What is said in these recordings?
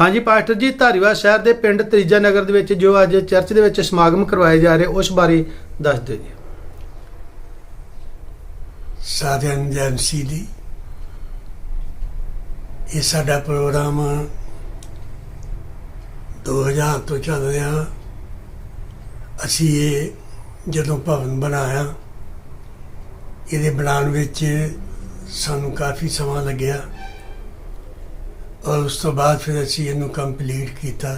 ਹਾਂਜੀ, ਪਾਸਟਰ ਜੀ, ਧਾਰੀਵਾਲ ਸ਼ਹਿਰ ਦੇ ਪਿੰਡ ਤਰੀਜਾ ਨਗਰ ਦੇ ਵਿੱਚ ਜੋ ਅੱਜ ਚਰਚ ਦੇ ਵਿੱਚ ਸਮਾਗਮ ਕਰਵਾਏ ਜਾ ਰਹੇ, ਉਸ ਬਾਰੇ ਦੱਸ ਦਿਓ ਜੀ। ਸਾਰਿਆਂ ਨੂੰ ਜੈ ਮਸੀਹ ਦੀ। ਇਹ ਸਾਡਾ ਪ੍ਰੋਗਰਾਮ 2000 ਤੋਂ ਚੱਲ ਰਿਹਾ। ਅਸੀਂ ਇਹ ਜਦੋਂ ਭਵਨ ਬਣਾਇਆ, ਇਹਦੇ ਬਣਾਉਣ ਵਿੱਚ ਸਾਨੂੰ ਕਾਫੀ ਸਮਾਂ ਲੱਗਿਆ। ਔਰ ਉਸ ਤੋਂ ਬਾਅਦ ਫਿਰ ਅਸੀਂ ਇਹਨੂੰ ਕੰਪਲੀਟ ਕੀਤਾ।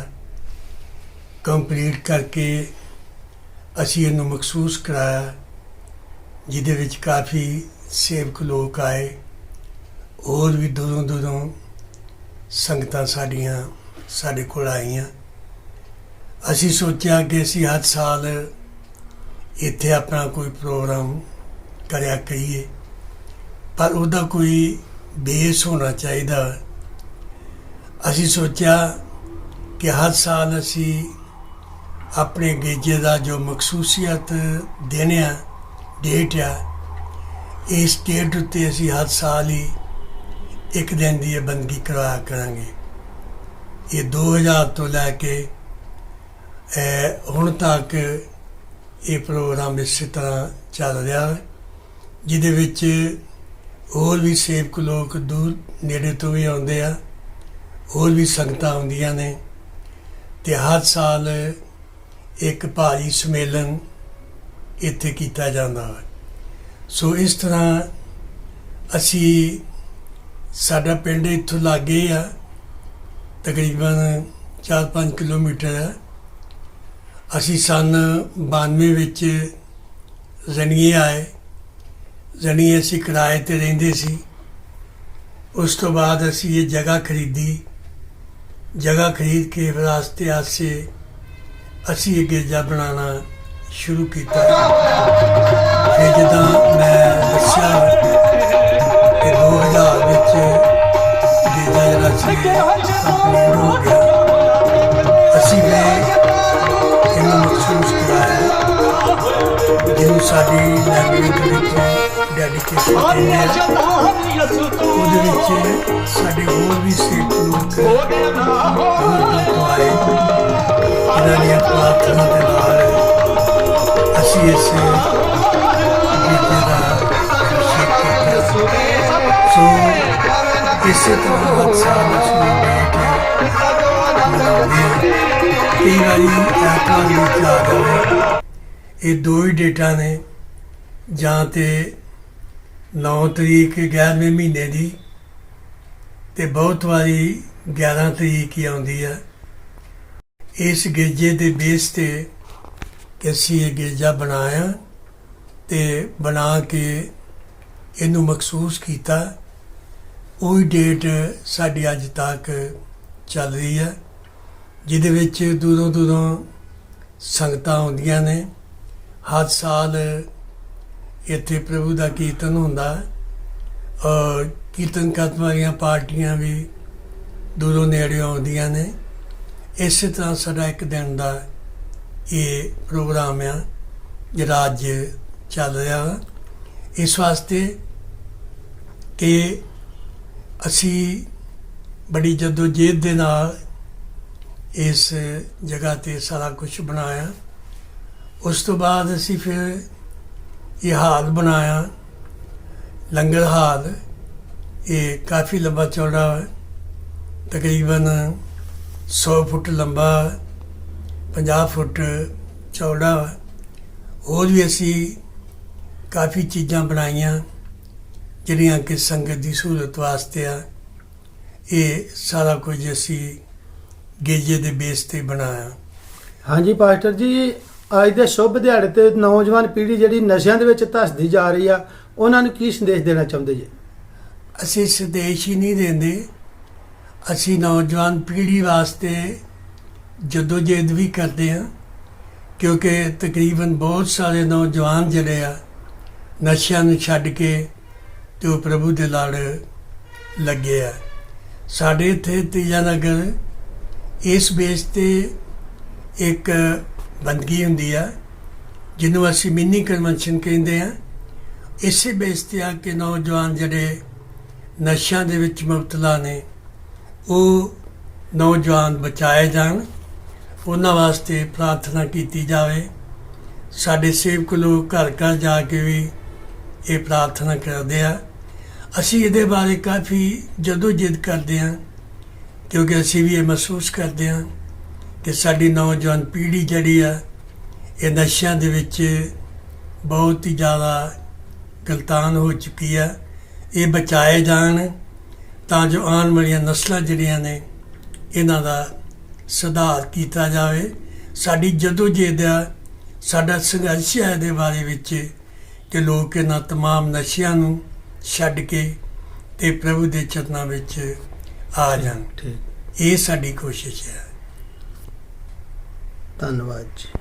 ਕੰਪਲੀਟ ਕਰਕੇ ਅਸੀਂ ਇਹਨੂੰ ਮਖਸੂਸ ਕਰਾਇਆ, ਜਿਹਦੇ ਵਿੱਚ ਕਾਫੀ ਸੇਵਕ ਲੋਕ ਆਏ, ਹੋਰ ਵੀ ਦੂਰੋਂ ਦੂਰੋਂ ਸੰਗਤਾਂ ਸਾਡੀਆਂ ਸਾਡੇ ਕੋਲ ਆਈਆਂ। ਅਸੀਂ ਸੋਚਿਆ ਕਿ ਅਸੀਂ ਹਰ ਸਾਲ ਇੱਥੇ ਆਪਣਾ ਕੋਈ ਪ੍ਰੋਗਰਾਮ ਕਰਿਆ ਕਰੀਏ, ਪਰ ਉਹਦਾ ਕੋਈ ਬੇਸ ਹੋਣਾ ਚਾਹੀਦਾ। ਅਸੀਂ ਸੋਚਿਆ ਕਿ ਹਰ ਸਾਲ ਅਸੀਂ ਆਪਣੇ ਗੇਜੇ ਦਾ ਜੋ ਮਖਸੂਸੀਅਤ ਦੇਣਿਆ ਡੇਟ ਆ, ਇਸ ਡੇਟ ਉੱਤੇ ਅਸੀਂ ਹਰ ਸਾਲ ਹੀ ਇੱਕ ਦਿਨ ਦੀ ਇਹ ਬੰਦਗੀ ਕਰਵਾਇਆ ਕਰਾਂਗੇ। ਇਹ 2000 ਤੋਂ ਲੈ ਕੇ ਹੁਣ ਤੱਕ ਇਹ ਪ੍ਰੋਗਰਾਮ ਇਸੇ ਤਰ੍ਹਾਂ ਚੱਲ ਰਿਹਾ ਹੈ, ਜਿਹਦੇ ਵਿੱਚ ਹੋਰ ਵੀ ਸੇਵਕ ਲੋਕ ਦੂਰ ਨੇੜੇ ਤੋਂ ਵੀ ਆਉਂਦੇ ਆ। ਹੋਰ ਵੀ ਸੰਗਤਾਂ ਆਉਂਦੀਆਂ ਨੇ। ਤੇ ਹਰ ਸਾਲ ਇੱਕ ਭਾਰੀ ਸਮੇਲਨ ਇੱਥੇ ਕੀਤਾ ਜਾਂਦਾ ਹੈ। ਸੋ ਇਸ ਤਰ੍ਹਾਂ ਅਸੀਂ ਸਾਡਾ ਪਿੰਡ ਇੱਥੋਂ ਲਾਗੇ ਆ। ਤਕਰੀਬਨ 4-5 ਕਿਲੋਮੀਟਰ ਹੈ। ਅਸੀਂ ਸਨ 92 ਵਿੱਚ ਜ਼ਣੀਏ ਆਏ। ਜ਼ਣੀਏ ਅਸੀਂ ਕਿਰਾਏ ਤੇ ਰਹਿੰਦੇ ਸੀ। ਉਸ ਤੋਂ ਬਾਅਦ ਅਸੀਂ ਇਹ ਜਗ੍ਹਾ ਖਰੀਦੀ। ਜਗ੍ਹਾ ਖਰੀਦ ਕੇ ਫਿਰ ਆਸਤੇ ਆਸਤੇ ਅਸੀਂ ਇਹ ਗਿਰਜਾ ਬਣਾਉਣਾ ਸ਼ੁਰੂ ਕੀਤਾ। ਫਿਰ ਜਦੋਂ ਮੈਂ ਦੱਸਿਆ ਕਿ 2000 ਵਿੱਚ ਗਿਰਜਾ ਜਿਹੜਾ ਸੀ ਕੰਪਲੀਟ ਹੋ ਗਿਆ। ਅਸੀਂ ਵੀ ਇਹਨੂੰ ਮਖਸੂਸ ਕਰਾਇਆ ਜਿਹਨੂੰ ਸਾਡੀ ਲੈਂਗੁਏਜ ਵਿੱਚ ਡੈਡੀਕੇਸ਼ਨ ਆ। ਉਹਦੇ ਵਿੱਚ ਸਾਡੇ ਹੋਰ ਵੀ ਸਿੱਖ ਇਹਨਾਂ ਦੀਆਂ ਪ੍ਰਾਰਥਨਾ ਦੇ ਨਾਲ ਅਸੀਂ ਇਸ ਦਾ ਅਭਿਸ਼ੇਕ ਕੀਤਾ ਸੋ ਇਸੇ ਤਰ੍ਹਾਂ ਹਰ ਸਾਲ ਅਸੀਂ ਡੇਟ ਮਨਾਉਂਦੇ ਹਾਂ ਕਈ ਵਾਰੀ ਐਤਵਾਰ ਵਿੱਚ ਆ ਜਾਵੇ ਇਹ ਦੋ ਹੀ ਡੇਟਾਂ ਨੇ, ਜਾਂ ਤੇ 9 ਤਰੀਕ 11ਵੇਂ ਮਹੀਨੇ ਦੀ ਤੇ ਬਹੁਤ ਵਾਰੀ 11 ਤਰੀਕ ਹੀ ਆਉਂਦੀ ਹੈ ਇਸ ਗਿਰਜੇ ਦੇ ਬੇਸ ਤੇ ਕਿ ਅਸੀਂ ਇਹ ਗਿਰਜਾ ਬਣਾਇਆ ਤੇ ਬਣਾ ਕੇ ਇਹਨੂੰ ਮਖਸੂਸ ਕੀਤਾ। ਉਹੀ ਡੇਟ ਸਾਡੀ ਅੱਜ ਤੱਕ ਚੱਲ ਰਹੀ ਹੈ, ਜਿਹਦੇ ਵਿੱਚ ਦੂਰੋਂ ਦੂਰੋਂ ਸੰਗਤਾਂ ਆਉਂਦੀਆਂ ਨੇ। ਹਰ ਸਾਲ ਇੱਥੇ ਪ੍ਰਭੂ ਦਾ ਕੀਰਤਨ ਹੁੰਦਾ। ਔਰ ਕੀਰਤਨ ਕਰਨ ਵਾਲੀਆਂ ਪਾਰਟੀਆਂ ਵੀ ਦੂਰੋਂ ਨੇੜੇ ਆਉਂਦੀਆਂ ਨੇ। ਇਸੇ ਤਰ੍ਹਾਂ ਸਾਡਾ ਇੱਕ ਦਿਨ ਦਾ ਇਹ ਪ੍ਰੋਗਰਾਮ ਆ, ਜਿਹੜਾ ਅੱਜ ਚੱਲ ਰਿਹਾ ਵਾ। ਇਸ ਵਾਸਤੇ ਕਿ ਅਸੀਂ ਬੜੀ ਜਦੋਜਹਿਦ ਦੇ ਨਾਲ ਇਸ ਜਗ੍ਹਾ ਤੇ ਸਾਰਾ ਕੁਝ ਬਣਾਇਆ। ਉਸ ਤੋਂ ਬਾਅਦ ਅਸੀਂ ਫਿਰ ਇਹ ਹਾਲ ਬਣਾਇਆ। ਲੰਗਰ ਹਾਲ ਇਹ ਕਾਫੀ ਲੰਬਾ ਚੌੜਾ ਹੈ ਤਕਰੀਬਨ 100 ਫੁੱਟ ਲੰਬਾ 50 ਫੁੱਟ ਚੌੜਾ। ਹੋਰ ਵੀ ਅਸੀਂ ਕਾਫੀ ਚੀਜ਼ਾਂ ਬਣਾਈਆਂ ਜਿਹੜੀਆਂ ਕਿ ਸੰਗਤ ਦੀ ਸਹੂਲਤ ਵਾਸਤੇ ਆ। ਇਹ ਸਾਰਾ ਕੁਝ ਅਸੀਂ ਗੇਜੇ ਦੇ ਬੇਸ ਤੇ ਬਣਾਇਆ। ਹਾਂਜੀ ਪਾਸਟਰ ਜੀ ਅੱਜ ਦੇ ਸ਼ੁਭ ਦਿਹਾੜੇ ਤੇ ਨੌਜਵਾਨ ਪੀੜ੍ਹੀ ਜਿਹੜੀ ਨਸ਼ਿਆਂ ਦੇ ਵਿੱਚ ਧੱਸਦੀ ਜਾ ਰਹੀ ਆ ਉਹਨਾਂ ਨੂੰ ਕੀ ਸੰਦੇਸ਼ ਦੇਣਾ ਚਾਹੁੰਦੇ ਜੀ? ਅਸੀਂ ਸੰਦੇਸ਼ ਹੀ ਨਹੀਂ ਦਿੰਦੇ। ਅਸੀਂ ਨੌਜਵਾਨ ਪੀੜ੍ਹੀ ਵਾਸਤੇ ਜਦੋਜਹਿਦ ਵੀ ਕਰਦੇ ਹਾਂ, ਕਿਉਂਕਿ ਤਕਰੀਬਨ ਬਹੁਤ ਸਾਰੇ ਨੌਜਵਾਨ ਜਿਹੜੇ ਆ, ਨਸ਼ਿਆਂ ਨੂੰ ਛੱਡ ਕੇ ਤੇ ਉਹ ਪ੍ਰਭੂ ਦੇ ਲੜ ਲੱਗੇ ਆ। ਸਾਡੇ ਇੱਥੇ ਤੀਜਾ ਨਗਰ, ਇਸ ਬੇਸ ਤੇ ਇੱਕ ਬੰਦਗੀ ਹੁੰਦੀ ਆ, ਜਿਹਨੂੰ ਅਸੀਂ ਮਿੰਨੀ ਕਨਵੈਨਸ਼ਨ ਕਹਿੰਦੇ ਆ। ਇਸੇ ਬੇਸ ਤੇ ਆ ਕਿ ਨੌਜਵਾਨ ਜਿਹੜੇ ਨਸ਼ਿਆਂ ਦੇ ਵਿੱਚ ਮੁਬਤਲਾ ਨੇ ਉਹ ਨੌਜਵਾਨ ਬਚਾਏ ਜਾਣ। ਉਹਨਾਂ ਵਾਸਤੇ ਪ੍ਰਾਰਥਨਾ ਕੀਤੀ ਜਾਵੇ। ਸਾਡੇ ਸੇਵਕ ਲੋਕ ਘਰ ਘਰ ਜਾ ਕੇ ਵੀ ਇਹ ਪ੍ਰਾਰਥਨਾ ਕਰਦੇ ਆ। ਅਸੀਂ ਇਹਦੇ ਬਾਰੇ ਕਾਫੀ ਜਦੋਂ ਜਿੱਦ ਕਰਦੇ ਹਾਂ ਕਿਉਂਕਿ ਅਸੀਂ ਵੀ ਇਹ ਮਹਿਸੂਸ ਕਰਦੇ ਹਾਂ ਕਿ ਸਾਡੀ ਨੌਜਵਾਨ ਪੀੜ੍ਹੀ ਜਿਹੜੀ ਆ, ਇਹ ਨਸ਼ਿਆਂ ਦੇ ਵਿੱਚ ਬਹੁਤ ਹੀ ਜ਼ਿਆਦਾ ਗਲਤਾਨ ਹੋ ਚੁੱਕੀ ਆ। ਇਹ ਬਚਾਏ ਜਾਣ। ਤਾਂ ਜੋ ਆਉਣ ਵਾਲੀਆਂ ਨਸਲਾਂ ਜਿਹੜੀਆਂ ਨੇ ਇਹਨਾਂ ਦਾ ਸੁਧਾਰ ਕੀਤਾ ਜਾਵੇ ਸਾਡੀ ਜਦੋਜਹਿਦ ਆ ਸਾਡਾ ਸੰਘਰਸ਼ ਹੈ ਇਹਦੇ ਬਾਰੇ ਵਿੱਚ ਕਿ ਲੋਕ ਇਹਨਾਂ तमाम ਨਸ਼ਿਆਂ ਨੂੰ ਛੱਡ ਕੇ ਤੇ ਪ੍ਰਭੂ ਦੇ ਚਰਨਾਂ ਵਿੱਚ ਆ ਜਾਣ ਠੀਕ ਇਹ ਸਾਡੀ ਕੋਸ਼ਿਸ਼ ਹੈ ਧੰਨਵਾਦ ਜੀ